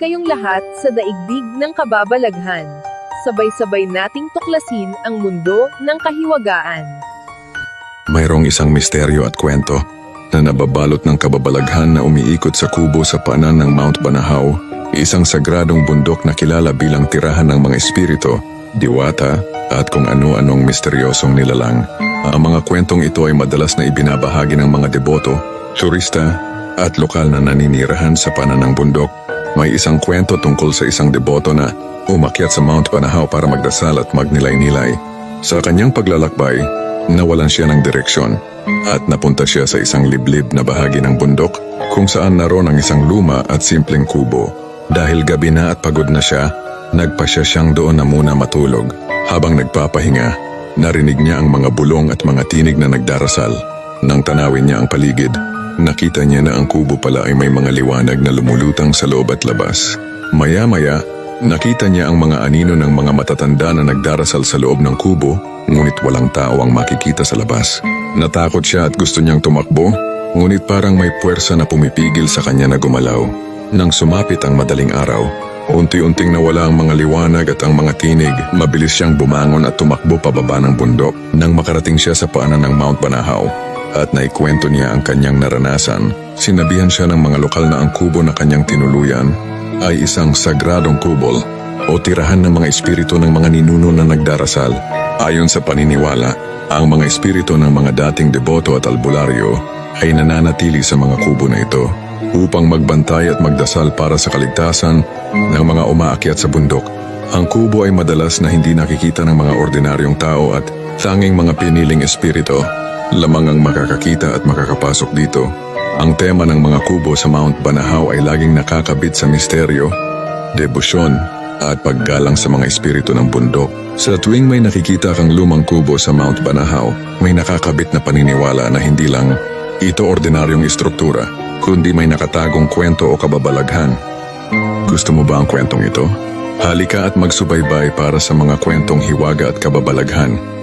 kayong lahat sa daigdig ng kababalaghan. Sabay-sabay nating tuklasin ang mundo ng kahiwagaan. Mayroong isang misteryo at kwento na nababalot ng kababalaghan na umiikot sa kubo sa paanan ng Mount Banahaw, isang sagradong bundok na kilala bilang tirahan ng mga espiritu, diwata, at kung ano-anong misteryosong nilalang. Ang mga kwentong ito ay madalas na ibinabahagi ng mga deboto, turista, at lokal na naninirahan sa paanan ng bundok. May isang kwento tungkol sa isang deboto na umakyat sa Mount Banahaw para magdasal at magnilay-nilay. Sa kanyang paglalakbay, nawalan siya ng direksyon at napunta siya sa isang liblib na bahagi ng bundok kung saan naroon ang isang luma at simpleng kubo. Dahil gabi na at pagod na siya, nagpasya siyang doon na muna matulog. Habang nagpapahinga, narinig niya ang mga bulong at mga tinig na nagdarasal. Nang tanawin niya ang paligid, nakita niya na ang kubo pala ay may mga liwanag na lumulutang sa loob at labas. Maya-maya, nakita niya ang mga anino ng mga matatanda na nagdarasal sa loob ng kubo, ngunit walang tao ang makikita sa labas. Natakot siya at gusto niyang tumakbo, ngunit parang may puwersa na pumipigil sa kanya na gumalaw. Nang sumapit ang madaling araw, unti-unting nawala ang mga liwanag at ang mga tinig. Mabilis siyang bumangon at tumakbo pababa ng bundok. Nang makarating siya sa paanan ng Mount Banahaw at naikwento niya ang kanyang naranasan, sinabihan siya ng mga lokal na ang kubo na kanyang tinuluyan ay isang sagradong kubol o tirahan ng mga espiritu ng mga ninuno na nagdarasal. Ayon sa paniniwala, ang mga espiritu ng mga dating deboto at albularyo ay nananatili sa mga kubo na ito upang magbantay at magdasal para sa kaligtasan ng mga umaakyat sa bundok. Ang kubo ay madalas na hindi nakikita ng mga ordinaryong tao at tanging mga piniling espiritu lamang ang makakakita at makakapasok dito. Ang tema ng mga kubo sa Mount Banahaw ay laging nakakabit sa misteryo, debosyon, at paggalang sa mga espiritu ng bundok. Sa tuwing may nakikita kang lumang kubo sa Mount Banahaw, may nakakabit na paniniwala na hindi lang ito ordinaryong istruktura, kundi may nakatagong kwento o kababalaghan. Gusto mo ba ang kwentong ito? Halika at magsubaybay para sa mga kwentong hiwaga at kababalaghan